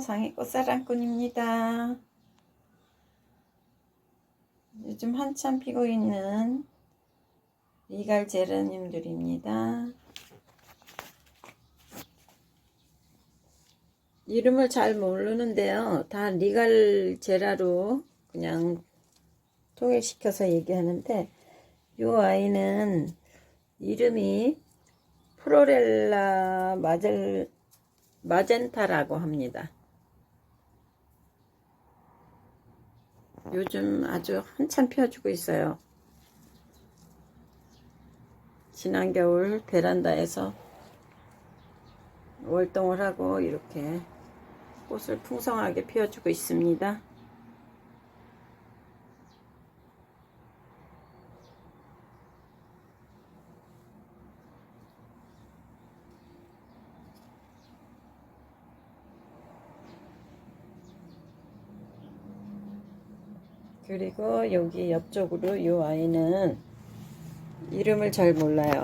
상해 꽃사랑꾼입니다. 요즘 한참 피고 있는 리갈 제라늄들입니다. 이름을 잘 모르는데요. 다 리갈 제라로 그냥 통일시켜서 얘기하는데 이 아이는 이름이 프로렐라 마젤 마젠타라고 합니다. 요즘 아주 한참 피워주고 있어요. 지난 겨울 베란다에서 월동을 하고 이렇게 꽃을 풍성하게 피워주고 있습니다. 그리고 여기 옆쪽으로 이 아이는 이름을 잘 몰라요.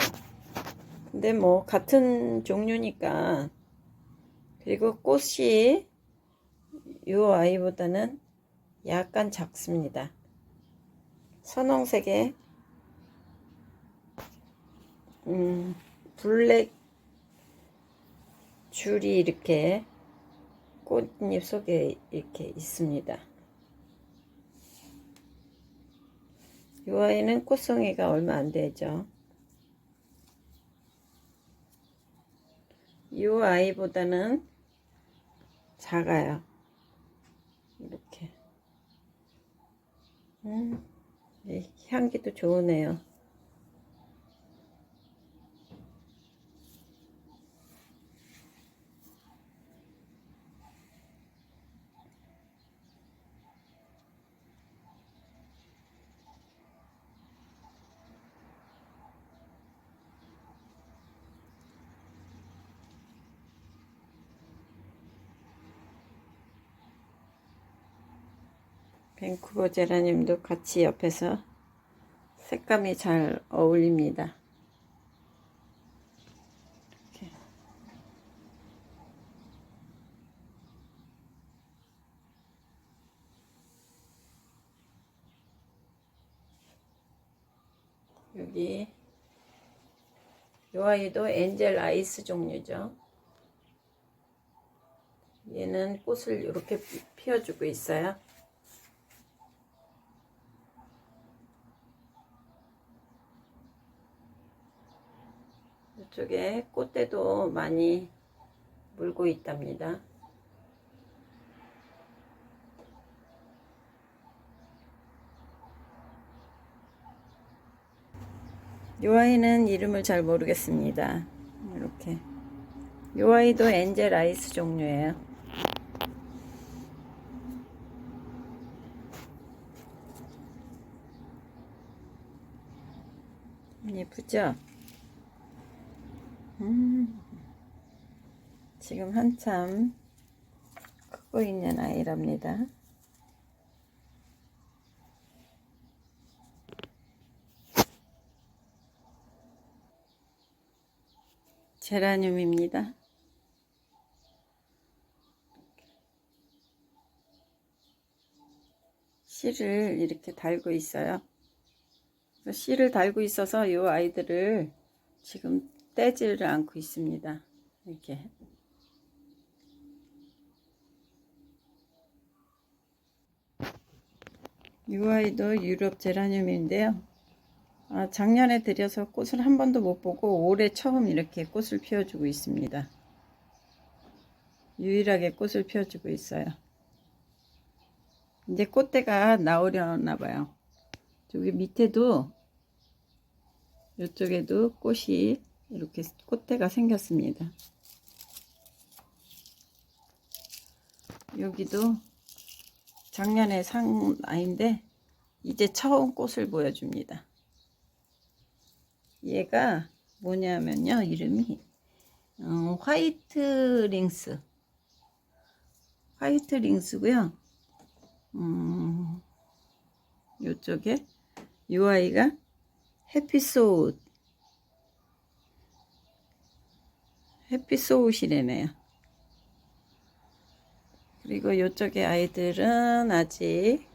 근데 뭐 같은 종류니까 그리고 꽃이 이 아이보다는 약간 작습니다. 선홍색의 음, 블랙 줄이 이렇게 꽃잎 속에 이렇게 있습니다. 이 아이는 꽃송이가 얼마 안 되죠. 이 아이보다는 작아요. 이렇게. 음, 네, 향기도 좋으네요. 밴쿠버 제라늄도 같이 옆에서 색감이 잘 어울립니다. 여기 이 아이도 엔젤 아이스 종류죠. 얘는 꽃을 이렇게 피워주고 있어요. 쪽에 꽃대도 많이 물고 있답니다. 이 아이는 이름을 잘 모르겠습니다. 이렇게. 이 아이도 엔젤 아이스 종류예요. 예쁘죠? 음, 지금 한참 크고 있는 아이랍니다. 제라늄입니다. 씨를 이렇게 달고 있어요. 씨를 달고 있어서 이 아이들을 지금 떼지를 않고 있습니다. 이렇게. 이 아이도 유럽 제라늄인데요. 아, 작년에 들여서 꽃을 한 번도 못 보고 올해 처음 이렇게 꽃을 피워주고 있습니다. 유일하게 꽃을 피워주고 있어요. 이제 꽃대가 나오려나 봐요. 저기 밑에도 이쪽에도 꽃이 이렇게 꽃대가 생겼습니다. 여기도 작년에 산 아이인데 이제 처음 꽃을 보여줍니다. 얘가 뭐냐면요 이름이 어, 화이트 링스 화이트 링스고요 음, 요쪽에 이 아이가 해피소울 해피소울이래네요 그리고 이쪽에 아이들은 아직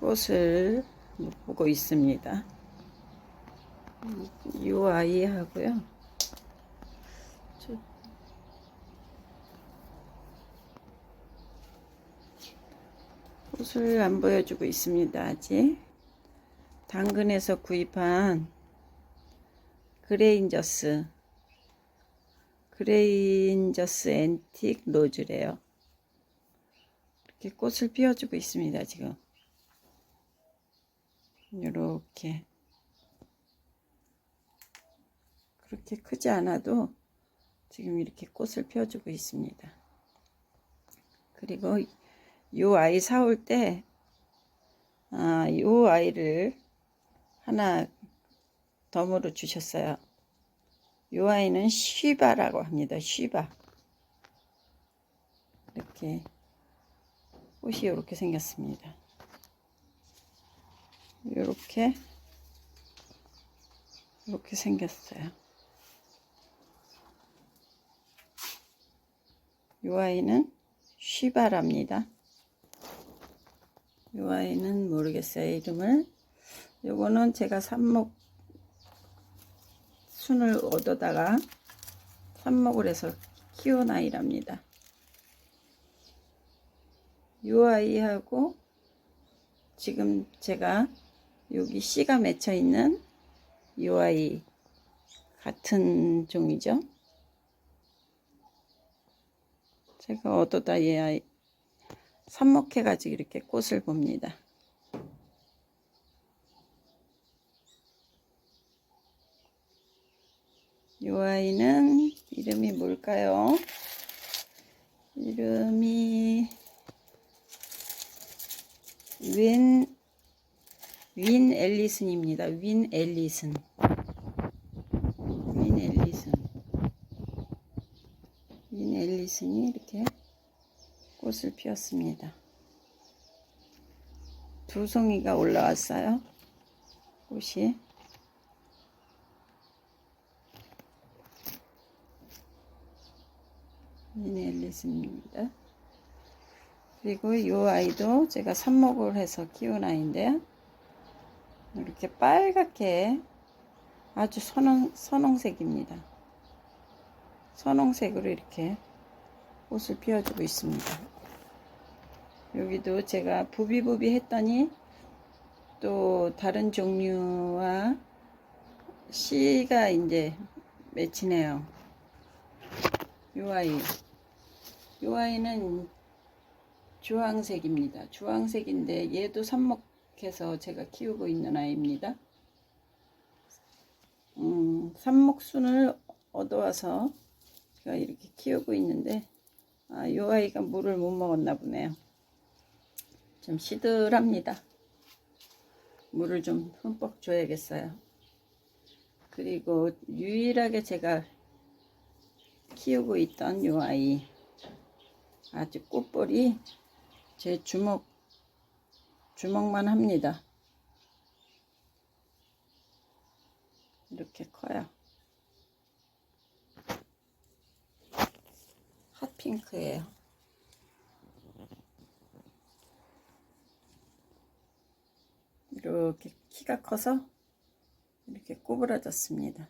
꽃을 못 보고 있습니다. 이- 이 아이 하고요. 저- 꽃을 안 보여주고 있습니다. 아직 당근에서 구입한 그레인저스 그레인저스 앤틱 노즈래요. 이렇게 꽃을 피워주고 있습니다. 지금 이렇게 그렇게 크지 않아도 지금 이렇게 꽃을 피워주고 있습니다. 그리고 이 아이 사올 때, 아, 이 아이를 하나 덤으로 주셨어요. 이 아이는 쉬바라고 합니다. 쉬바. 이렇게 꽃이 이렇게 생겼습니다. 이렇게 이렇게 생겼어요. 이 아이는 쉬바랍니다. 이 아이는 모르겠어요 이름을. 요거는 제가 삽목 순을 얻어다가 삽목을 해서 키운 아이랍니다. 이 아이하고 지금 제가 여기 씨가 맺혀 있는 이 아이 같은 종이죠. 제가 얻어다 이 아이 삽목해가지고 이렇게 꽃을 봅니다. 이 아이는 이름이 뭘까요? 이름이 윈, 윈 앨리슨입니다. 윈 앨리슨. 윈 앨리슨. 윈 앨리슨이 이렇게 꽃을 피웠습니다. 두 송이가 올라왔어요. 꽃이. 윈 앨리슨입니다. 그리고 이 아이도 제가 삽목을 해서 키운 아이인데요. 이렇게 빨갛게 아주 선홍, 선홍색입니다. 선홍색으로 이렇게 꽃을 피워주고 있습니다. 여기도 제가 부비부비 했더니 또 다른 종류와 씨가 이제 맺히네요. 이 아이. 이 아이는 주황색입니다. 주황색인데 얘도 삽목해서 제가 키우고 있는 아이입니다. 음, 삽목순을 얻어와서 제가 이렇게 키우고 있는데 아, 이 아이가 물을 못 먹었나 보네요. 좀 시들합니다. 물을 좀 흠뻑 줘야겠어요. 그리고 유일하게 제가 키우고 있던 이 아이 아주 꽃볼이 제 주먹 주먹만 합니다. 이렇게 커요. 핫핑크예요. 이렇게 키가 커서 이렇게 꼬부라졌습니다.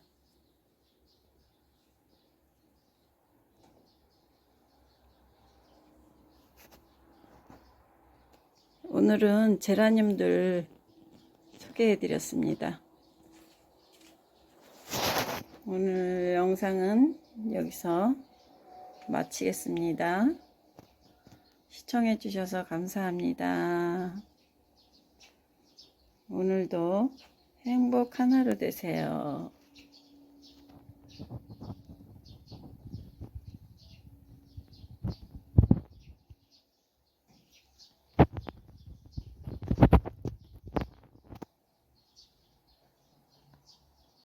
오늘은 제라늄들 소개해 드렸습니다. 오늘 영상은 여기서 마치겠습니다. 시청해 주셔서 감사합니다. 오늘도 행복한 하루 되세요.